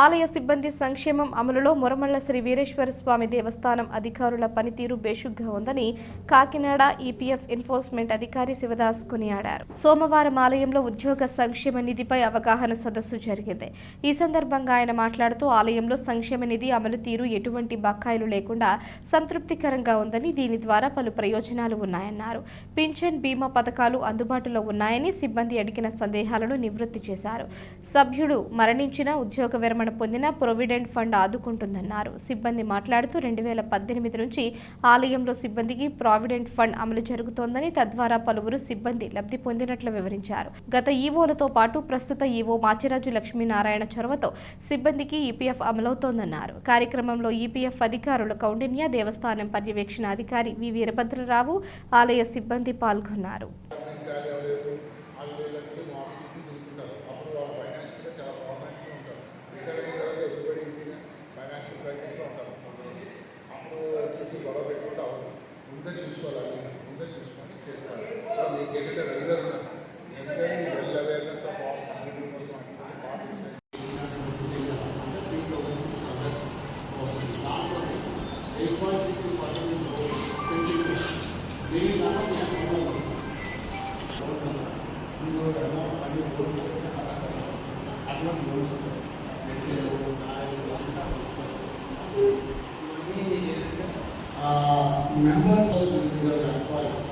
ఆలయ సిబ్బంది సంక్షేమం అమలులో మురమళ్ళ శ్రీ వీరేశ్వర స్వామి దేవస్థానం అధికారుల పనితీరు బేషుగ్గా ఉందని కాకినాడ ఈపీఎఫ్ ఎన్ఫోర్స్మెంట్ అధికారి శివదాస్ కొనియాడారు. సోమవారం ఆలయంలో ఉద్యోగ సంక్షేమ నిధిపై అవగాహన సదస్సు జరిగింది. ఈ సందర్భంగా ఆయన మాట్లాడుతూ ఆలయంలో సంక్షేమ నిధి అమలు తీరు ఎటువంటి బకాయిలు లేకుండా సంతృప్తికరంగా ఉందని దీని ద్వారా పలు ప్రయోజనాలు ఉన్నాయన్నారు. పింఛన్ బీమా పథకాలు అందుబాటులో ఉన్నాయని సిబ్బంది అడిగిన సందేహాలను నివృత్తి చేశారు. సభ్యుడు మరణించిన ఉద్యోగ విరమణ పొందిన ప్రొవిడెంట్ ఫండ్ ఆదుకుంటుందన్నారు. సిబ్బంది మాట్లాడుతూ రెండు వేల పద్దెనిమిది నుంచి ఆలయంలో సిబ్బందికి ప్రావిడెంట్ ఫండ్ అమలు జరుగుతోందని తద్వారా పలువురు సిబ్బంది లబ్ధి పొందినట్లు వివరించారు. గత ఈవోలతో పాటు ప్రస్తుత ఈవో మాచిరాజు లక్ష్మీనారాయణ చొరవతో సిబ్బందికి ఈపీఎఫ్ అమలవుతోందన్నారు. కార్యక్రమంలో ఈపీఎఫ్ అధికారులు కౌండిన్య దేవస్థానం పర్యవేక్షణ అధికారి వి వీరభద్రరావు ఆలయ సిబ్బంది పాల్గొన్నారు. ಎಡಿಟರ್ ಎಲ್ಲರೂ enquiry well awareness of all computers members of the